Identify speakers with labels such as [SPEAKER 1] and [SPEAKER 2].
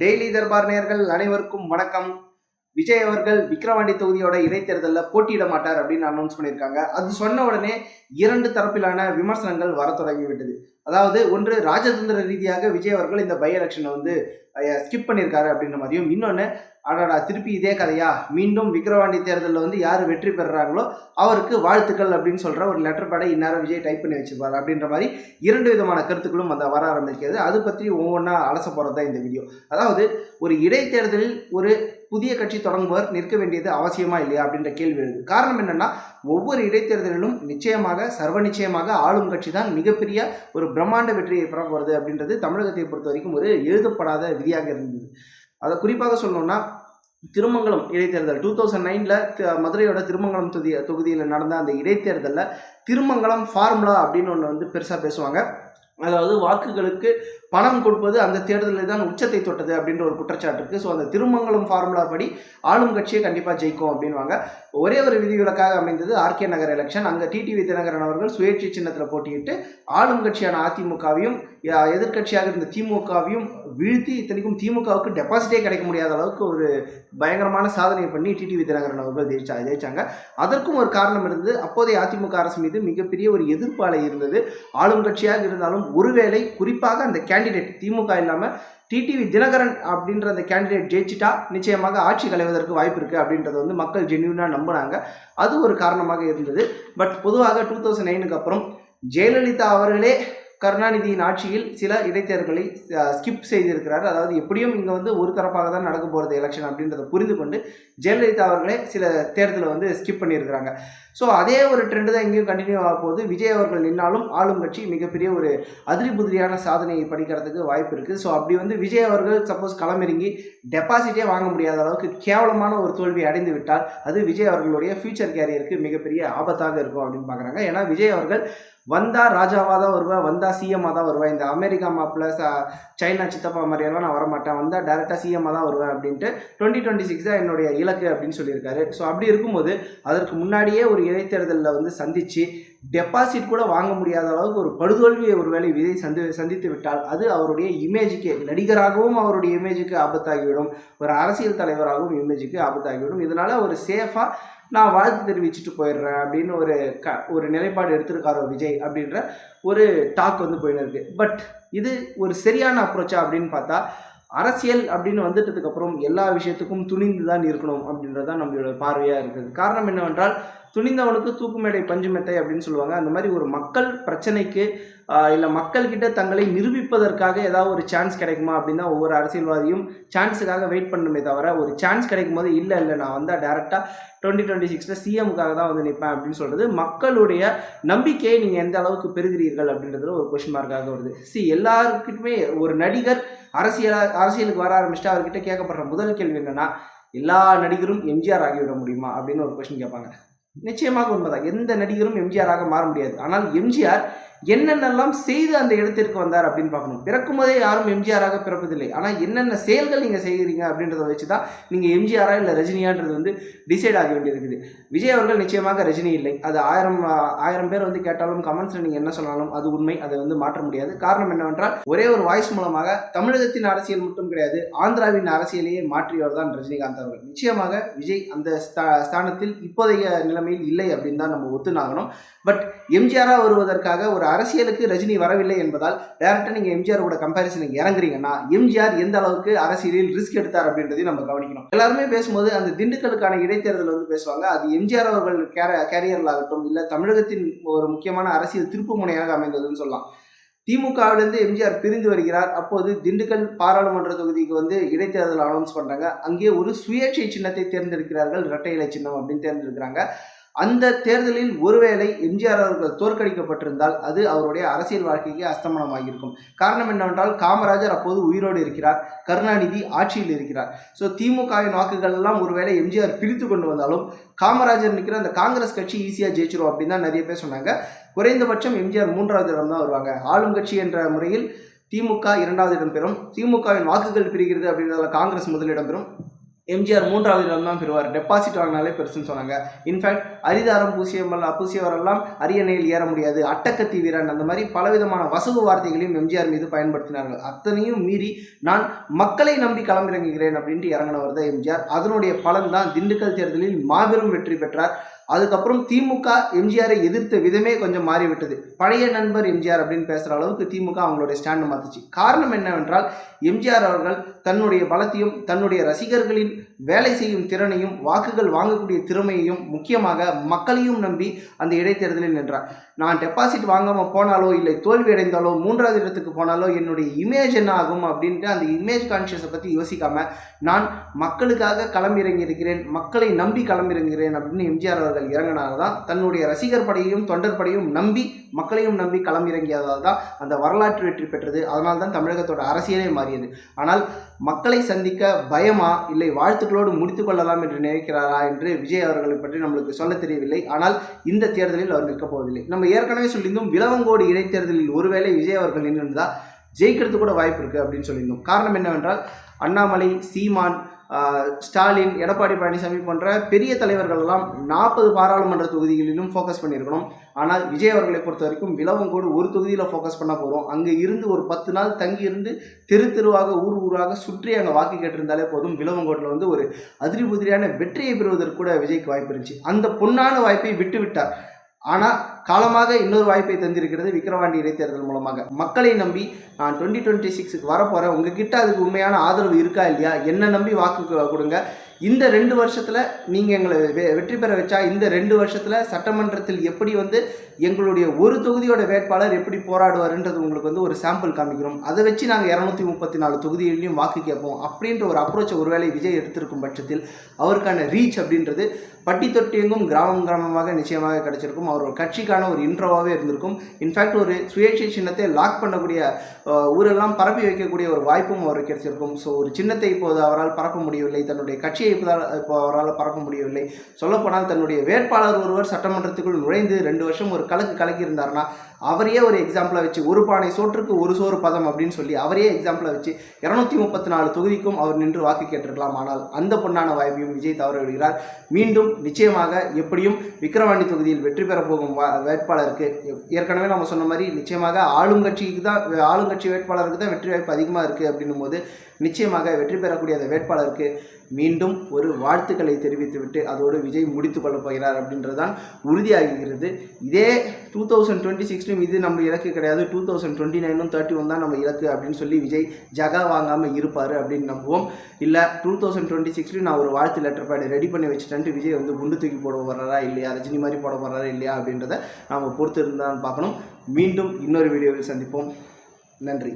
[SPEAKER 1] Daily Darbar நேர்கள் அனைவருக்கும் வணக்கம். விஜய் அவர்கள் விக்ரவாண்டி தொகுதியோட இடைத்தேர்தலில் போட்டியிட மாட்டார் அப்படின்னு அனௌன்ஸ் பண்ணியிருக்காங்க. அது சொன்ன உடனே இரண்டு தரப்பிலான விமர்சனங்கள் வர தொடங்கிவிட்டது. அதாவது ஒன்று ராஜதந்திர ரீதியாக விஜய் அவர்கள் இந்த பை எலெக்ஷனை வந்து ஸ்கிப் பண்ணியிருக்காரு அப்படின்ற மாதிரியும் இன்னொன்று அடாடா திருப்பி இதே கதையா? மீண்டும் விக்கிரவாண்டி தேர்தலில் வந்து யார் வெற்றி பெறுறாங்களோ அவருக்கு வாழ்த்துக்கள் அப்படின்னு சொல்கிற ஒரு லெட்டர் பேடை இந்நேரம் விஜய் டைப் பண்ணி வச்சிருப்பார் அப்படின்ற மாதிரி இரண்டு விதமான கருத்துக்களும் அந்த வர ஆரம்பிக்கிறது. அது பற்றி ஒவ்வொன்றா அலச போகிறது தான் இந்த வீடியோ அதாவது ஒரு இடைத்தேர்தலில் ஒரு புதிய கட்சி தொடங்குபவர் நிற்க வேண்டியது அவசியமா இல்லையா அப்படின்ற கேள்வி எழுது. காரணம் என்னன்னா ஒவ்வொரு இடைத்தேர்தலிலும் நிச்சயமாக சர்வ நிச்சயமாக ஆளும் கட்சி தான் மிகப்பெரிய ஒரு பிரம்மாண்ட வெற்றியை பெற போகிறது அப்படின்றது தமிழகத்தை பொறுத்த வரைக்கும் ஒரு எழுதப்படாத விதியாக இருந்தது. அதை குறிப்பாக சொல்லணும்னா திருமங்கலம் இடைத்தேர்தல் டூ தௌசண்ட் நைனில் மதுரையோட திருமங்கலம் தொகுதி தொகுதியில் நடந்த அந்த இடைத்தேர்தலில் திருமங்கலம் ஃபார்முலா அப்படின்னு ஒன்று வந்து பெருசாக பேசுவாங்க. அதாவது வாக்குகளுக்கு பணம் கொடுப்பது அந்த தேர்தலில் தான் உச்சத்தை தொட்டது அப்படின்ற ஒரு குற்றச்சாட்டு இருக்குது ஸோ அந்த திருமங்கலம் ஃபார்முலா படி ஆளும் கட்சியை கண்டிப்பாக ஜெயிக்கும் அப்படின்வாங்க ஒரே ஒரு விதிவிலக்காக அமைந்தது ஆர்கே நகர் எலெக்ஷன் அங்கே டிடிவி தினகரன் அவர்கள் சுயேட்சை சின்னத்தில் போட்டியிட்டு ஆளும் கட்சியான அதிமுகவையும் எதிர்கட்சியாக இருந்த திமுகவையும் வீழ்த்தி இத்தனைக்கும் திமுகவுக்கு டெபாசிட்டே கிடைக்க முடியாத அளவுக்கு ஒரு பயங்கரமான சாதனை பண்ணி டிடிவி தினகரன் அவர்கள் ஜெயிச்சா ஜெயிச்சாங்க. அதற்கும் ஒரு காரணம் இருந்தது. அப்போதைய அதிமுக அரசு மீது மிகப்பெரிய ஒரு எதிர்ப்பாலை இருந்தது. ஆளும் கட்சியாக இருந்தாலும் ஒருவேளை குறிப்பாக அந்த கேண்டிடேட் திமுக இல்லாமல் டிடிவி தினகரன் அப்படின்ற அந்த கேண்டிடேட் ஜெயிச்சிட்டா நிச்சயமாக ஆட்சி கலைவதற்கு வாய்ப்பு இருக்குது அப்படின்றத வந்து மக்கள் ஜென்யூனாக நம்புனாங்க அது ஒரு காரணமாக இருந்தது. பட் பொதுவாக டூ தௌசண்ட் நைனுக்கு அப்புறம் ஜெயலலிதா அவர்களே கருணாநிதியின் ஆட்சியில் சில இடைத்தேர்தல்களை ஸ்கிப் செய்திருக்கிறார். அதாவது எப்படியும் இங்கே வந்து ஒரு தரப்பாக தான் நடக்க போகிறது எலெக்ஷன் அப்படின்றத புரிந்து கொண்டு ஜெயலலிதா அவர்களே சில தேர்தலை வந்து ஸ்கிப் பண்ணியிருக்கிறாங்க. ஸோ அதே ஒரு ட்ரெண்டு தான் இங்கேயும் கண்டினியூ ஆக போகுது. விஜய் அவர்கள் நின்னாலும் ஆளும் கட்சி மிகப்பெரிய ஒரு அதிரி புதிரியான சாதனையை படிக்கிறதுக்கு வாய்ப்பு இருக்குது ஸோ அப்படி வந்து விஜய் அவர்கள் சப்போஸ் களமிறங்கி டெபாசிட்டே வாங்க முடியாத அளவுக்கு கேவலமான ஒரு தோல்வி அடைந்து விட்டால் அது விஜய் அவர்களுடைய ஃபியூச்சர் கேரியருக்கு மிகப்பெரிய ஆபத்தாக இருக்கும் அப்படின்னு பார்க்குறாங்க. ஏன்னா விஜய் அவர்கள் வந்தா ராஜாவாக தான் வருவேன் வந்தா சிஎம்மாக தான் வருவேன் இந்த அமெரிக்கா மாப்பிள்ள சைனா சித்தப்பா மாதிரியெல்லாம் நான் வரமாட்டேன். வந்தால் டேரெக்டாக சிஎம்மாக தான் வருவேன் அப்படின்ட்டு டுவெண்ட்டி டுவெண்ட்டி சிக்ஸ் தான் என்னுடைய இலக்கு அப்படின்னு சொல்லியிருக்காரு. ஸோ அப்படி இருக்கும்போது அதற்கு முன்னாடியே ஒரு இடைத்தேர்தலில் வந்து சந்தித்து டெபாசிட் கூட வாங்க முடியாத அளவுக்கு ஒரு படுதோல்வியை ஒரு வேலை விதை சந்தி சந்தித்து விட்டால் அது அவருடைய இமேஜுக்கு நடிகராகவும் அவருடைய இமேஜுக்கு ஆபத்தாகிவிடும். ஒரு அரசியல் தலைவராகவும் இமேஜுக்கு ஆபத்தாகிவிடும். இதனால் ஒரு சேஃபாக நான் வாழ்த்து தெரிவிச்சுட்டு போயிடுறேன் அப்படின்னு ஒரு க ஒரு நிலைப்பாடு எடுத்திருக்காரோ விஜய் அப்படின்ற ஒரு டாக் வந்து போயின்னு இருக்கு. பட் இது ஒரு சரியான அப்ரோச்சா அப்படின்னு பார்த்தா அரசியல் அப்படின்னு வந்துட்டதுக்கு அப்புறம் எல்லா விஷயத்துக்கும் துணிந்து தான் இருக்கணும் அப்படின்றது தான் நம்மளோட பார்வையாக இருக்குது. காரணம் என்னவென்றால் துணிந்தவனுக்கு தூக்குமேடை பஞ்சுமெத்தை அப்படின்னு சொல்லுவாங்க. அந்த மாதிரி ஒரு மக்கள் பிரச்சனைக்கு இல்லை மக்கள்கிட்ட தங்களை நிரூபிப்பதற்காக ஏதாவது ஒரு சான்ஸ் கிடைக்குமா அப்படின்னா ஒவ்வொரு அரசியல்வாதியும் சான்ஸுக்காக வெயிட் பண்ணணுமே தவிர ஒரு சான்ஸ் கிடைக்கும் போது இல்லை இல்லை நான் வந்தால் டேரெக்டாக டுவெண்ட்டி டுவெண்ட்டி சிக்ஸில் சிஎமுக்காக தான் வந்து நிற்பேன் அப்படின்னு சொல்கிறது மக்களுடைய நம்பிக்கையை நீங்கள் எந்த அளவுக்கு பெறுகிறீர்கள் அப்படின்றதுல ஒரு கொஷின் மார்க்காக வருது. சி எல்லாருக்குமே ஒரு நடிகர் அரசியலாக அரசியலுக்கு வர ஆரம்பிச்சுட்டு அவர்கிட்ட கேட்கப்படுற முதல் கேள்வி என்னென்னா எல்லா நடிகரும் எம்ஜிஆர் ஆகிவிட முடியுமா? அப்படின்னு ஒரு கொஸ்டின் கேட்பாங்க. நிச்சயமாக உண்மைதான். எந்த நடிகரும் எம்ஜிஆராக மாற முடியாது. ஆனால் எம்ஜிஆர் என்னென்னலாம் செய்து அந்த இடத்திற்கு வந்தார் அப்படின்னு பார்க்கணும். பிறக்கும் போதே யாரும் எம்ஜிஆராக பிறப்பதில்லை. ஆனால் என்னென்ன செயல்கள் நீங்கள் செய்கிறீங்க அப்படின்றத வச்சு தான் நீங்கள் எம்ஜிஆரா இல்லை ரஜினியான்றது வந்து டிசைட் ஆக வேண்டியிருக்குது. விஜய் அவர்கள் நிச்சயமாக ரஜினி இல்லை. அது ஆயிரம் ஆயிரம் பேர் வந்து கேட்டாலும் கமெண்ட்ஸில் நீங்கள் என்ன சொன்னாலும் அது உண்மை. அதை வந்து மாற்ற முடியாது. காரணம் என்னவென்றால் ஒரே ஒரு வாய்ஸ் மூலமாக தமிழகத்தின் அரசியல் மட்டும் கிடையாது ஆந்திராவின் அரசியலையே மாற்றியவர் தான் ரஜினிகாந்த் அவர்கள். நிச்சயமாக விஜய் அந்த ஸ்தானத்தில் இப்போதைய நிலைமையில் இல்லை அப்படின்னு தான் நம்ம ஒத்துனாகணும் பட் எம்ஜிஆராக வருவதற்காக ஒரு அரசியலுக்கு ரஜினி வரவில்லை என்பதால் டேரக்டாக நீங்கள் எம்ஜிஆரோட கம்பேரிசனுக்கு இறங்குறீங்கன்னா எம்ஜிஆர் எந்த அளவுக்கு அரசியலில் ரிஸ்க் எடுத்தார் அப்படின்றதையும் நம்ம கவனிக்கணும். எல்லாருமே பேசும்போது அந்த திண்டுக்கலுக்கான இடைத்தேர்தல் வந்து பேசுவாங்க. அது எம்ஜிஆர் அவர்கள் கேர கேரியரில் ஆகட்டும் இல்லை தமிழகத்தின் ஒரு முக்கியமான அரசியல் திருப்பு முனையாக அமைந்ததுன்னு சொல்லலாம். திமுகவிலிருந்து எம்ஜிஆர் பிரிந்து வருகிறார். அப்போது திண்டுக்கல் பாராளுமன்ற தொகுதிக்கு வந்து இடைத்தேர்தல் அனௌன்ஸ் பண்ணுறாங்க அங்கே ஒரு சுயேட்சை சின்னத்தை தேர்ந்தெடுக்கிறார்கள். இரட்டை இலை சின்னம் அப்படின்னு தேர்ந்தெடுக்கிறாங்க. அந்த தேர்தலில் ஒருவேளை எம்ஜிஆர் அவர்கள் தோற்கடிக்கப்பட்டிருந்தால் அது அவருடைய அரசியல் வாழ்க்கைக்கு அஸ்தமனமாகியிருக்கும். காரணம் என்னவென்றால் காமராஜர் அப்போது உயிரோடு இருக்கிறார். கருணாநிதி ஆட்சியில் இருக்கிறார். ஸோ திமுகவின் வாக்குகள் எல்லாம் ஒருவேளை எம்ஜிஆர் பிரித்து கொண்டு வந்தாலும் காமராஜர் நிற்கிற அந்த காங்கிரஸ் கட்சி ஈஸியாக ஜெயிச்சிரும் அப்படின்னு தான் நிறைய பேர் சொன்னாங்க. குறைந்தபட்சம் எம்ஜிஆர் மூன்றாவது இடம் தான் வருவாங்க. ஆளும் கட்சி என்ற முறையில் திமுக இரண்டாவது இடம் பெறும். திமுகவின் வாக்குகள் பிரிகிறது அப்படின்றதால காங்கிரஸ் முதலிடம் பெறும். எம்ஜிஆர் மூன்றாவது இடம் தான் பெறுவார். டெபாசிட் வாங்கினாலே பெருசுன்னு சொன்னாங்க. இன்ஃபேக்ட் அரிதாரம் பூசியமல் பூசியவரெல்லாம் அரியணையில் ஏற முடியாது. அட்டக்கத்தி வீரன் அந்த மாதிரி பலவிதமான வசவு வார்த்தைகளையும் எம்ஜிஆர் மீது பயன்படுத்தினார்கள். அத்தனையும் மீறி நான் மக்களை நம்பி களமிறங்குகிறேன் அப்படின்ட்டு இறங்கினவர் தான் எம்ஜிஆர் அதனுடைய பலன் தான் திண்டுக்கல் தேர்தலில் மாபெரும் வெற்றி பெற்றார். அதுக்கப்புறம் திமுக எம்ஜிஆரை எதிர்த்த விதமே கொஞ்சம் மாறிவிட்டது. பழைய நண்பர் எம்ஜிஆர் அப்படின்னு பேசுகிற அளவுக்கு திமுக அவங்களுடைய ஸ்டாண்டு மாற்றுச்சு காரணம் என்னவென்றால் எம்ஜிஆர் அவர்கள் தன்னுடைய பலத்தையும் தன்னுடைய ரசிகர்களின் வேலை செய்யும் திறனையும் வாக்குகள் வாங்கக்கூடிய திறமையையும் முக்கியமாக மக்களையும் நம்பி அந்த இடைத்தேர்தலில் நின்றார். நான் டெபாசிட் வாங்காமல் போனாலோ இல்லை தோல்வி அடைந்தாலோ மூன்றாவது இடத்துக்கு போனாலோ என்னுடைய இமேஜ் என்ன ஆகும் அப்படின்ட்டு அந்த இமேஜ் கான்ஷியஸை பற்றி யோசிக்காமல் நான் மக்களுக்காக களமிறங்கி இருக்கிறேன் மக்களை நம்பி களமிறங்குகிறேன் அப்படின்னு எம்ஜிஆர் அவர்கள் இறங்கினால தான் தன்னுடைய ரசிகர் படையையும் தொண்டர் படையும் நம்பி மக்களையும் நம்பி களமிறங்கியதால் தான் அந்த வரலாற்று வெற்றி பெற்றது. அதனால் தான் தமிழகத்தோட அரசியலே மாறியது. ஆனால் மக்களை சந்திக்க பயமா இல்லை வாழ்த்துக்களோடு முடித்து கொள்ளலாம் என்று நினைக்கிறாரா என்று விஜய் அவர்களை பற்றி நம்மளுக்கு சொல்ல தெரியவில்லை. ஆனால் இந்த தேர்தலில் அவர் நிற்கப் போவதில்லை. நம்ம ஏற்கனவே சொல்லியிருந்தோம் விலவங்கோடு இடைத்தேர்தலில் ஒருவேளை விஜய் அவர்கள் நின்றிருந்தால் ஜெயிக்கிறதுக்கு கூட வாய்ப்பு இருக்குது அப்படின்னு சொல்லியிருந்தோம். காரணம் என்னவென்றால் அண்ணாமலை சீமான் ஸ்டாலின் எடப்பாடி பழனிசாமி போன்ற பெரிய தலைவர்கள் எல்லாம் நாற்பது பாராளுமன்ற தொகுதிகளிலும் ஃபோக்கஸ் பண்ணியிருக்கணும். ஆனால் விஜய் அவர்களை பொறுத்த வரைக்கும் விலவங்கோடு ஒரு தொகுதியில் ஃபோக்கஸ் பண்ண போகிறோம் அங்கே இருந்து ஒரு பத்து நாள் தங்கி இருந்து தெரு தெருவாக ஊர் ஊராக சுற்றி அங்கே வாக்கு கேட்டிருந்தாலே போதும். விலவங்கோட்டில் வந்து ஒரு அதிரி புதிரியான வெற்றியை பெறுவதற்கு கூட விஜய்க்கு வாய்ப்பு இருந்துச்சு. அந்த பொன்னான வாய்ப்பை விட்டு விட்டார் ஆனால் காலமாக இன்னொரு வாய்ப்பை தந்திருக்கிறது விக்கிரவாண்டி இடைத்தேர்தல் மூலமாக. மக்களை நம்பி நான் டுவெண்ட்டி டுவெண்ட்டி சிக்ஸுக்கு வரப்போகிறேன் உங்ககிட்ட அதுக்கு உண்மையான ஆதரவு இருக்கா இல்லையா? என்ன நம்பி வாக்கு கொடுங்க. இந்த ரெண்டு வருஷத்தில் நீங்கள் எங்களை வெ- வெற்றி பெற வச்சா இந்த ரெண்டு வருஷத்தில் சட்டமன்றத்தில் எப்படி வந்து எங்களுடைய ஒரு தொகுதியோட வேட்பாளர் எப்படி போராடுவாருன்றது உங்களுக்கு வந்து ஒரு சாம்பிள் காமிக்கிறோம். அதை வச்சு நாங்கள் இரநூத்தி முப்பத்தி நாலு தொகுதியிலையும் வாக்கு கேட்போம். அப்படின்ற ஒரு அப்ரோச்சை ஒருவேளை விஜய் எடுத்திருக்கும் பட்சத்தில் அவருக்கான ரீச் அப்படின்றது பட்டி தொட்டி எங்கும் கிராமம் கிராமமாக நிச்சயமாக கிடைச்சிருக்கும். அவர் ஒரு கட்சிக்கான ஒரு இன்ட்ரோவாகவே இருந்திருக்கும். இன்ஃபேக்ட் ஒரு சுயேட்சை சின்னத்தை லாக் பண்ணக்கூடிய ஊரெல்லாம் பரப்பி வைக்கக்கூடிய ஒரு வாய்ப்பும் அவருக்கு கிடைச்சிருக்கும். ஸோ ஒரு சின்னத்தை இப்போது அவரால் பரப்ப முடியவில்லை. தன்னுடைய கட்சி கட்சியை இப்போதால் இப்போ அவரால் பரப்ப முடியவில்லை. சொல்லப்போனால் தன்னுடைய வேட்பாளர் ஒருவர் சட்டமன்றத்துக்குள் நுழைந்து ரெண்டு வருஷம் ஒரு கலக்கு கலக்கியிருந்தார்னா அவரையே ஒரு எக்ஸாம்பிளாக வச்சு ஒரு பானை சோற்றுக்கு ஒரு சோறு பதம் அப்படின்னு சொல்லி அவரையே எக்ஸாம்பிளாக வச்சு இரநூத்தி முப்பத்தி நாலு தொகுதிக்கும் அவர் நின்று வாக்கு கேட்டிருக்கலாம். ஆனால் அந்த பொன்னான வாய்ப்பையும் விஜய் தவற விடுகிறார். மீண்டும் நிச்சயமாக எப்படியும் விக்கிரவாணி தொகுதியில் வெற்றி பெற போகும் வேட்பாளருக்கு ஏற்கனவே நம்ம சொன்ன மாதிரி நிச்சயமாக ஆளுங்கட்சிக்கு தான் ஆளுங்கட்சி வேட்பாளருக்கு தான் வெற்றி வாய்ப்பு அதிகமாக இருக்குது அப்படின்னும் போது நிச்சயமாக வெற்றி பெறக்கூடிய அந்த வேட்பாளருக்கு மீண்டும் ஒரு வாழ்த்துக்களை தெரிவித்துவிட்டு அதோடு விஜய் முடித்து கொள்ளப் போகிறார் அப்படின்றது தான் உறுதியாகிறது. இதே டூ தௌசண்ட் டுவெண்ட்டி சிக்ஸ்லையும் இது நம்ம இலக்கு கிடையாது. டூ தௌசண்ட் டுவெண்ட்டி நைனும் தேர்ட்டி ஒன் தான் நம்ம இலக்கு அப்படின்னு சொல்லி விஜய் ஜகா வாங்காமல் இருப்பார் அப்படின்னு நம்புவோம். இல்லை டூ தௌசண்ட் டுவெண்ட்டி சிக்ஸ்லையும் நான் ஒரு வாழ்த்து லெட்டர் பேடு ரெடி பண்ணி வச்சுட்டேன்ட்டு விஜய் வந்து குண்டு தூக்கி போட போகிறாரா இல்லையா? ரஜினி மாதிரி போட போகிறாரா இல்லையா அப்படின்றத நாம் பொறுத்து இருந்தான்னு பார்க்கணும். மீண்டும் இன்னொரு வீடியோவில் சந்திப்போம். நன்றி.